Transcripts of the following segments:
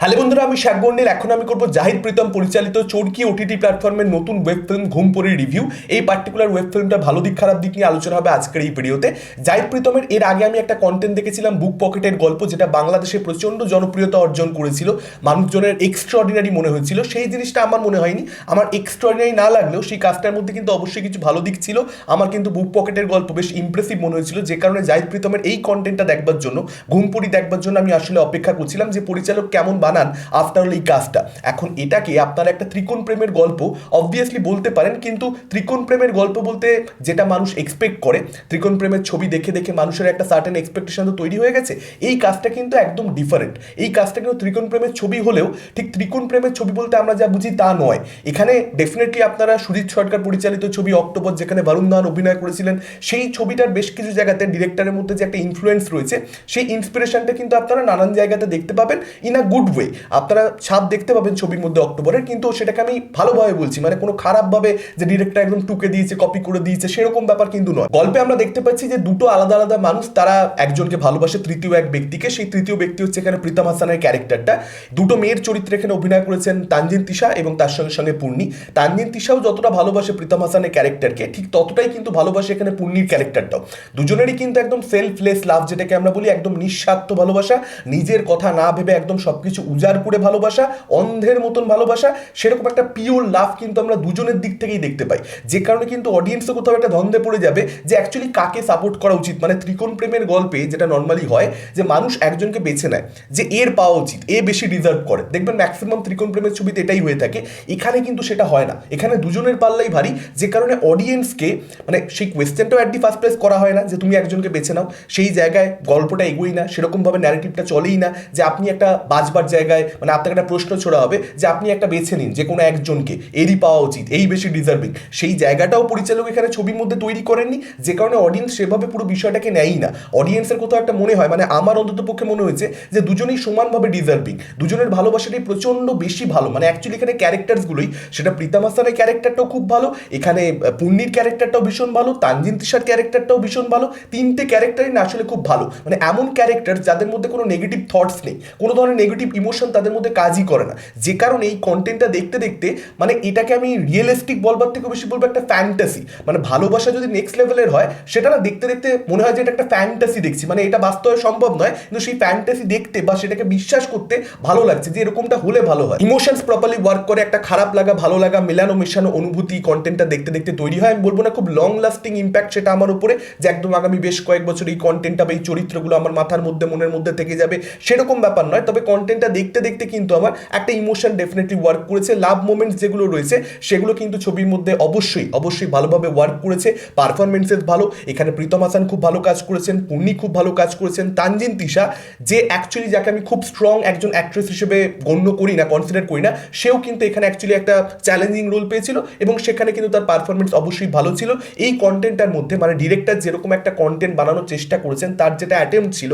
Hello বন্ধুরা, আমি শেখ বন্ডেল এখন আমি করব জাহিদ প্রীতম পরিচালিত চোরকি ওটিটি প্ল্যাটফর্মের নতুন ওয়েব ফিল্ম ঘুমপরি রিভিউ এই পার্টিকুলার ওয়েব ফিল্মটা ভালো দিক, খারাপ দিক নিয়ে আলোচনা হবে আজকের এই ভিডিওতে জাহিদ প্রীতমের, এর আগে আমি একটা কন্টেন্ট দেখেছিলাম বুক পকেটের গল্প, যেটা বাংলাদেশে প্রচণ্ড জনপ্রিয়তা অর্জন করেছিল, মানুষজনের এক্সট্রাঅর্ডিনারি মনে হয়েছিল। সেই জিনিসটা আমার মনে হয়নি। আমার এক্সট্রাঅর্ডিনারি না লাগলেও সেই কাজটার মধ্যে কিন্তু অবশ্যই কিছু ভালো দিক ছিল। আমার কিন্তু বুক পকেটের গল্প বেশ ইমপ্রেসিভ মনে হয়েছিল, যে কারণে জাহিদ প্রীতমের এই কন্টেন্টটা দেখবার জন্য, ঘুমপুরি দেখবার জন্য আমি আসলে অপেক্ষা করছিলাম যে পরিচালক কেমন বানান আফটার এই কাজটা। এখন এটাকে আপনারা একটা ত্রিকোণ প্রেমের গল্প অবভিয়াসলি বলতে পারেন, কিন্তু ত্রিকোণ প্রেমের গল্প বলতে যেটা মানুষ এক্সপেক্ট করে, ত্রিকোণ প্রেমের ছবি দেখে দেখে মানুষের একটা সার্টেন এক্সপেকটেশন তো তৈরি হয়ে গেছে, এই কাজটা কিন্তু একদম ডিফারেন্ট এই কাজটা কিন্তু ত্রিকোণ প্রেমের ছবি হলেও, ঠিক ত্রিকোণ প্রেমের ছবি বলতে আমরা যা বুঝি তা নয়। এখানে ডেফিনেটলি আপনারা সুজিত সরকার পরিচালিত ছবি অক্টোবর যেখানে বরুণ ধাওয়ান অভিনয় করেছিলেন, সেই ছবিটার বেশ কিছু জায়গাতে ডিরেক্টরের মধ্যে যে একটা ইনফ্লুয়েন্স রয়েছে, সেই ইন্সপিরেশনটা কিন্তু আপনারা নানান জায়গাতে দেখতে পাবেন ইন আ গুড ওয়ে আপনারা ছাপ দেখতে পাবেন ছবির মধ্যে অক্টোবরের, কিন্তু সেটাকে আমি ভালোভাবে বলছি। মানে কোনো খারাপভাবে যে ডিরেক্টর একদম টুকে দিয়েছে কপি করে দিয়েছে, সেরকম ব্যাপার কিন্তু নয়। গল্পে আমরা দেখতে পাচ্ছি যে দুটো আলাদা আলাদা মানুষ, তারা একজনকে ভালোবাসে তৃতীয় এক ব্যক্তিকে। সেই তৃতীয় ব্যক্তি হচ্ছে এখানে প্রীতম হাসানের ক্যারেক্টারটা। দুটো মেয়ের চরিত্রে এখানে অভিনয় করেছেন তানজিন তিশা এবং তার সঙ্গে সঙ্গে পূর্ণি। তানজিন তিশাও যতটা ভালোবাসে প্রীতম হাসানের ক্যারেক্টারকে, ঠিক ততটাই কিন্তু ভালোবাসে এখানে পূর্ণির ক্যারেক্টারটাও। দুজনেরই কিন্তু একদম সেলফলেস লাভ যেটাকে আমরা বলি, একদম নিঃস্বার্থ ভালোবাসা। নিজের কথা না ভেবে একদম সবকিছু উজাড় করে ভালোবাসা, অন্ধের মতন ভালোবাসা, সেরকম একটা পিওর লাভ কিন্তু আমরা দুজনের দিক থেকেই দেখতে পাই। যে কারণে কিন্তু অডিয়েন্সও কোথাও একটা ধন্দে পড়ে যাবে যে অ্যাকচুয়ালি কাকে সাপোর্ট করা উচিত। মানে ত্রিকোণ প্রেমের গল্পে যেটা নর্মালি হয় যে মানুষ একজনকে বেছে নেয়, যে এর পাওয়া উচিত, এ বেশি ডিজার্ভ করে। দেখবেন ম্যাক্সিমাম ত্রিকোণ প্রেমের ছবিতে এটাই হয়ে থাকে। এখানে কিন্তু সেটা হয় না। এখানে দুজনের পাল্লাই ভারী, যে কারণে অডিয়েন্সকে মানে সেই কোয়েশ্চেনটাও অ্যাট দি ফার্স্ট প্লেস করা হয় না যে তুমি একজনকে বেছে নাও। সেই জায়গায় গল্পটা এগোই না, সেরকমভাবে ন্যারেটিভটা চলেই না যে আপনি একটা বাজবার জায়গায় মানে আপনাকে একটা প্রশ্ন ছোড়া হবে যে আপনি একটা বেছে নিন যে কোনো একজনকে, এরই পাওয়া উচিত, এই বেশি ডিজার্ভিং সেই জায়গাটাও পরিচালক এখানে ছবির মধ্যে তৈরি করেননি, যে কারণে অডিয়েন্স সেভাবে পুরো বিষয়টাকে নেয়ই না। অডিয়েন্সের কোথাও একটা মনে হয় মানে আমার অন্তত পক্ষে মনে হয়েছে যে দুজনেই সমানভাবে ডিজার্ভিং দুজনের ভালোবাসাটাই প্রচণ্ড বেশি ভালো। মানে অ্যাকচুয়ালি এখানে ক্যারেক্টারসগুলোই সেটা প্রীতম হাসানের ক্যারেক্টারটাও খুব ভালো, এখানে পূর্ণির ক্যারেক্টারটাও ভীষণ ভালো, তানজিন তিশার ক্যারেক্টারটাও ভীষণ ভালো, তিনটে ক্যারেক্টারই না আসলে খুব ভালো। মানে এমন ক্যারেক্টার যাদের মধ্যে কোনো নেগেটিভ থটস নেই। কোনো ধরনের নেগেটিভ ইমোশন তাদের মধ্যে কাজই করে না। যে কারণে এই কন্টেন্টটা দেখতে দেখতে মানে এটাকে আমি রিয়েলিস্টিক বলবার থেকে বেশি বলব একটা ফ্যান্টাসি মানে ভালোবাসা যদি নেক্সট লেভেলের হয়, সেটা না দেখতে দেখতে মনে হয় যে এটা একটা ফ্যান্টাসি দেখছি। মানে এটা বাস্তবে সম্ভব নয়, কিন্তু সেই ফ্যান্টাসি দেখতে বা সেটাকে বিশ্বাস করতে ভালো লাগছে যে এরকমটা হলে ভালো হয়। ইমোশনস প্রপারলি ওয়ার্ক করে একটা খারাপ লাগা, ভালো লাগা, মেলানো, মেশানো অনুভূতি কন্টেন্টটা দেখতে দেখতে তৈরি হয়। আমি বলব না খুব লং লাস্টিং ইম্প্যাক্ট সেটা আমার উপরে, যে একদম আগামী বেশ কয়েক বছর এই কন্টেন্টটা বা এই চরিত্রগুলো আমার মাথার মধ্যে, মনের মধ্যে থেকে যাবে, সেরকম ব্যাপার নয়। তবে কন্টেন্টটা দেখতে দেখতে কিন্তু আমার একটা ইমোশন ডেফিনেটলি ওয়ার্ক করেছে লাভ মোমেন্টস যেগুলো রয়েছে, সেগুলো কিন্তু ছবির মধ্যে অবশ্যই অবশ্যই ভালোভাবে ওয়ার্ক করেছে। পারফরমেন্সেস ভালো, এখানে প্রীতম হাসান খুব ভালো কাজ করেছেন পূর্ণি খুব ভালো কাজ করেছেন, তানজিন, তিশা, যে অ্যাকচুয়ালি যাকে আমি খুব স্ট্রং একজন অ্যাক্ট্রেস হিসেবে গণ্য করি না কনসিডার করি না, সেও কিন্তু এখানে অ্যাকচুয়ালি একটা চ্যালেঞ্জিং রোল পেয়েছিল এবং সেখানে কিন্তু তার পারফরমেন্স অবশ্যই ভালো ছিল। এই কন্টেন্টটার মধ্যে মানে ডিরেক্টর যেরকম একটা কন্টেন্ট বানানোর চেষ্টা করেছেন, তার যেটা অ্যাটেম্প ছিল,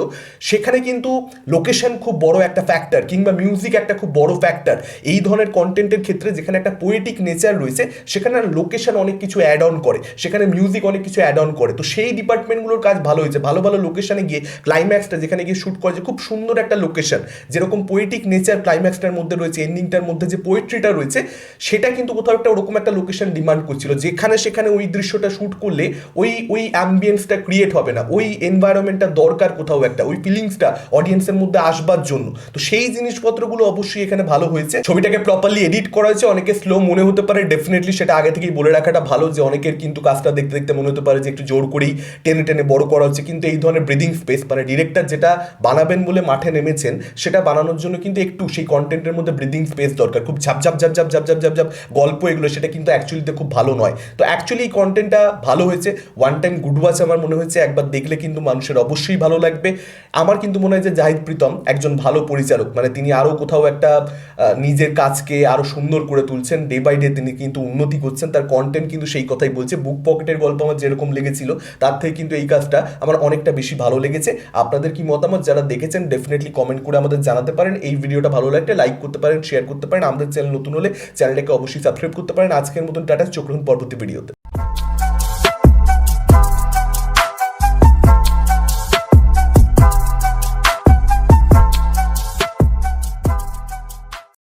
সেখানে কিন্তু লোকেশন খুব বড় একটা ফ্যাক্টর কিংবা মিউজিক একটা খুব বড় ফ্যাক্টর এই ধরনের কন্টেন্টের ক্ষেত্রে যেখানে একটা পোয়েটিক নেচার রয়েছে, সেখানে লোকেশন অনেক কিছু অ্যাড অন করে, সেখানে মিউজিক অনেক কিছু অ্যাড অন করে। তো সেই ডিপার্টমেন্টগুলোর কাজ ভালো হয়েছে। ভালো ভালো লোকেশনে গিয়ে ক্লাইম্যাক্সটা যেখানে গিয়ে শ্যুট করেছে খুব সুন্দর একটা লোকেশন যেরকম পোয়েটিক নেচার ক্লাইম্যাক্সটার মধ্যে রয়েছে এন্ডিংটার মধ্যে যে পোয়েট্রিটা রয়েছে, সেটা কিন্তু কোথাও একটা ওরকম একটা লোকেশন ডিমান্ড করছিল। যেখানে সেখানে ওই দৃশ্যটা শ্যুট করলে ওই ওই অ্যাম্বিয়েন্সটা ক্রিয়েট হবে না। ওই এনভায়রনমেন্টটা দরকার কোথাও একটা, ওই ফিলিংসটা অডিয়েন্সের মধ্যে আসবার জন্য। তো সেই জিনিসপত্রগুলো অবশ্যই এখানে ভালো হয়েছে। ছবিটাকে প্রপারলি এডিট করা হয়েছে। অনেকে স্লো মনে হতে পারে। ডেফিনেটলি সেটা আগে থেকেই বলে রাখাটা ভালো যে অনেকের কিন্তু কাজটা দেখতে দেখতে মনে হতে পারে যে একটু জোর করেই টেনে টেনে বড় করা হচ্ছে। কিন্তু এই ধরনের ব্রিদিং স্পেস মানে ডিরেক্টর যেটা বানাবেন বলে মাঠে নেমেছেন, সেটা বানানোর জন্য কিন্তু একটু সেই কন্টেন্টের মধ্যে ব্রিদিং স্পেস দরকার। খুব ঝাপঝাপ ঝাপ ঝাপঝাপ ঝাপ গল্প এগুলো, সেটা কিন্তু অ্যাকচুয়ালিতে খুব ভালো নয়। তো অ্যাকচুয়ালি এই কন্টেন্টটা ভালো হয়েছে। ওয়ান টাইম গুড ওয়াচ আমার মনে হয়েছে। একবার দেখলে কিন্তু মানুষের অবশ্যই ভালো লাগবে। আমার কিন্তু মনে হয় যে জাহিদ প্রীতম একজন ভালো পরিচালক। মানে মানে তিনি আরও কোথাও একটা নিজের কাজকে আরও সুন্দর করে তুলছেন। ডে বাই ডে তিনি কিন্তু উন্নতি করছেন। তার কন্টেন্ট কিন্তু সেই কথাই বলছে। বুক পকেটের গল্প আমার যেরকম লেগেছিল, তার থেকে কিন্তু এই কাজটা আমার অনেকটা বেশি ভালো লেগেছে। আপনাদের কি মতামত যারা দেখেছেন ডেফিনেটলি কমেন্ট করে আমাদের জানাতে পারেন। এই ভিডিওটা ভালো লাগলে লাইক করতে পারেন শেয়ার করতে পারেন। আমাদের চ্যানেল নতুন হলে চ্যানেলটাকে অবশ্যই সাবস্ক্রাইব করতে পারেন। আজকের মতন টাটা, চোখ পরবর্তী ভিডিওতে